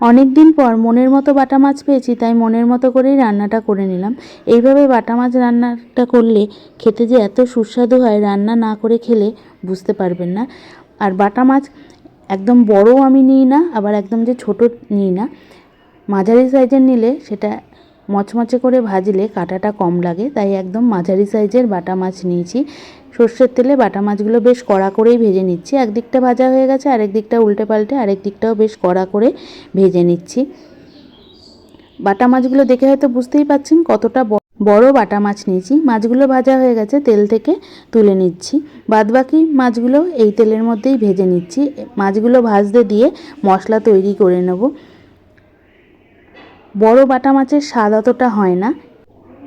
অনেক দিন পর মনের মতো বাটা মাছ পেয়েছি, তাই মনের মতো করেই রান্নাটা করে নিলাম। এইভাবে বাটা মাছ রান্নাটা করলে খেতে যে এত সুস্বাদু হয়, রান্না না করে খেলে বুঝতে পারবেন না। আর বাটা মাছ একদম বড়ও আমি নিই না, আবার একদম যে ছোট নিই না। মাঝারি সাইজের নিলে সেটা মচমচে করে ভাজলে কাঁটাটা কম লাগে, তাই একদম মাঝারি সাইজের বাটা মাছ নিয়েছি। সর্ষের তেলে বাটা মাছগুলো বেশ কড়া করেই ভেজে নিচ্ছি। একদিকটা ভাজা হয়ে গেছে আরেক দিকটা উল্টে পাল্টে আরেক দিকটাও বেশ কড়া করে ভেজে নিচ্ছি। বাটা মাছগুলো দেখে হয়তো বুঝতেই পাচ্ছেন কতটা বড় বাটা মাছ নিয়েছি। মাছগুলো ভাজা হয়ে গেছে, তেল থেকে তুলে নিচ্ছি। বাদবাকি মাছগুলো এই তেলের মধ্যেই ভেজে নিচ্ছি। মাছগুলো ভাজতে দিয়ে মশলা তৈরি করে নেব। বড় বাটা মাছের স্বাদ অতটা হয় না।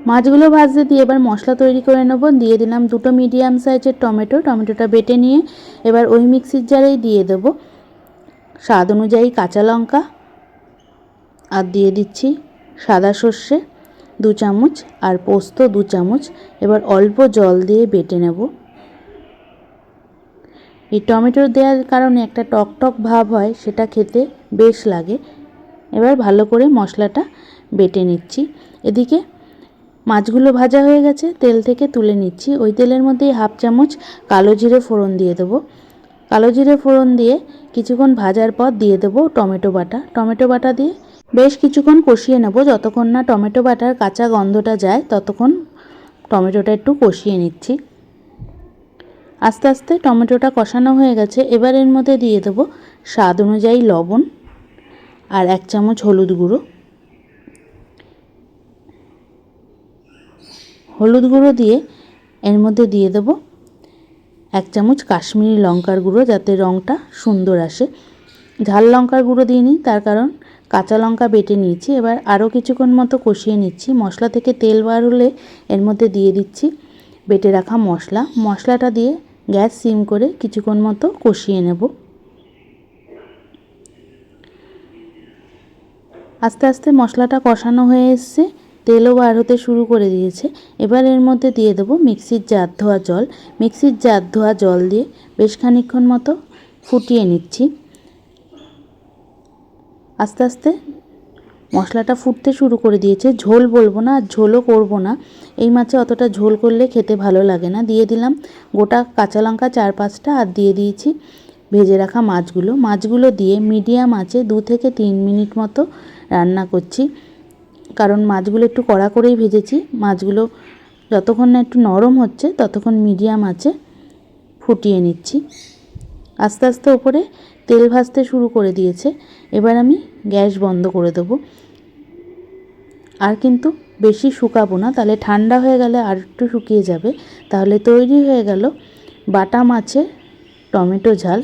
মাছগুলো ভাজতে দিয়ে এবার মশলা তৈরি করে নেব। দিয়ে দিলাম দুটো মিডিয়াম সাইজের টমেটো। টমেটোটা বেটে নিয়ে এবার ওই মিক্সির জারেই দিয়ে দেব। স্বাদ অনুযায়ী কাঁচা লঙ্কা আর দিয়ে দিচ্ছি সাদা সর্ষে দু চামচ আর পোস্ত দু চামচ। এবার অল্প জল দিয়ে বেটে নেব। এই টমেটো দেওয়ার কারণে একটা টক টক ভাব হয়, সেটা খেতে বেশ লাগে। এবার ভালো করে মশলাটা বেটে নিচ্ছি। এদিকে মাছগুলো ভাজা হয়ে গেছে, তেল থেকে তুলে নিচ্ছি। ওই তেলের মধ্যেই হাফ চামচ কালো জিরে ফোড়ন দিয়ে দেবো। কালো জিরে ফোড়ন দিয়ে কিছুক্ষণ ভাজার পর দিয়ে দেবো টমেটো বাটা। টমেটো বাটা দিয়ে বেশ কিছুক্ষণ কষিয়ে নেব। যতক্ষণ না টমেটো বাটার কাঁচা গন্ধটা যায়, ততক্ষণ টমেটোটা একটু কষিয়ে নিচ্ছি। আস্তে আস্তে টমেটোটা কষানো হয়ে গেছে। এবার এর মধ্যে দিয়ে দেবো স্বাদ অনুযায়ী লবণ আর এক চামচ হলুদ গুঁড়ো। হলুদ গুঁড়ো দিয়ে এর মধ্যে দিয়ে দেবো এক চামচ কাশ্মীরি লঙ্কার গুঁড়ো যাতে রঙটা সুন্দর আসে। ঝাল লঙ্কার গুঁড়ো দিইনি তার কারণ কাঁচা লঙ্কা বেটে নিয়েছি। এবার আরও কিছুক্ষণ মতো কষিয়ে নিচ্ছি। মশলা থেকে তেল বার হলে এর মধ্যে দিয়ে দিচ্ছি বেটে রাখা মশলা। মশলাটা দিয়ে গ্যাস সিম করে কিছুক্ষণ মতো কষিয়ে নেব। আস্তে আস্তে মশলাটা কষানো হয়ে এসছে। তেলও বার হতে শুরু করে দিয়েছে। এবার এর মধ্যে দিয়ে দেবো মিক্সির জার ধোয়া জল। মিক্সির জার ধোয়া জল দিয়ে বেশ খানিক্ষণ মতো ফুটিয়ে নিচ্ছি। আস্তে আস্তে মশলাটা ফুটতে শুরু করে দিয়েছে। ঝোল বলব না, আর ঝোলও করব না। এই মাছে অতটা ঝোল করলে খেতে ভালো লাগে না। দিয়ে দিলাম গোটা কাঁচা লঙ্কা চার পাঁচটা আর দিয়ে দিয়েছি ভেজে রাখা মাছগুলো। মাছগুলো দিয়ে মিডিয়াম আঁচে দু থেকে তিন মিনিট মতো রান্না করছি। কারণ মাছগুলো একটু কড়া করেই ভেজেছি। মাছগুলো যতক্ষণ না একটু নরম হচ্ছে, ততক্ষণ মিডিয়াম আছে, ফুটিয়ে নিচ্ছি। আস্তে আস্তে ওপরে তেল ভাজতে শুরু করে দিয়েছে। এবার আমি গ্যাস বন্ধ করে দেবো। আর কিন্তু বেশি শুকাবো না, তাহলে ঠান্ডা হয়ে গেলে আর একটু শুকিয়ে যাবে। তাহলে তৈরি হয়ে গেল বাটা মাছের টমেটো ঝাল।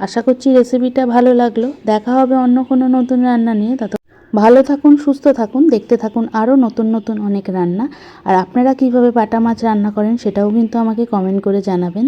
আশা করছি রেসিপিটা ভালো লাগল। দেখা হবে অন্য কোনো নতুন রান্না নিয়ে তত ভালো থাকুন, সুস্থ থাকুন, দেখতে থাকুন আরও নতুন নতুন অনেক রান্না। আর আপনারা কীভাবে বাটা মাছ রান্না করেন সেটাও কিন্তু আমাকে কমেন্ট করে জানাবেন।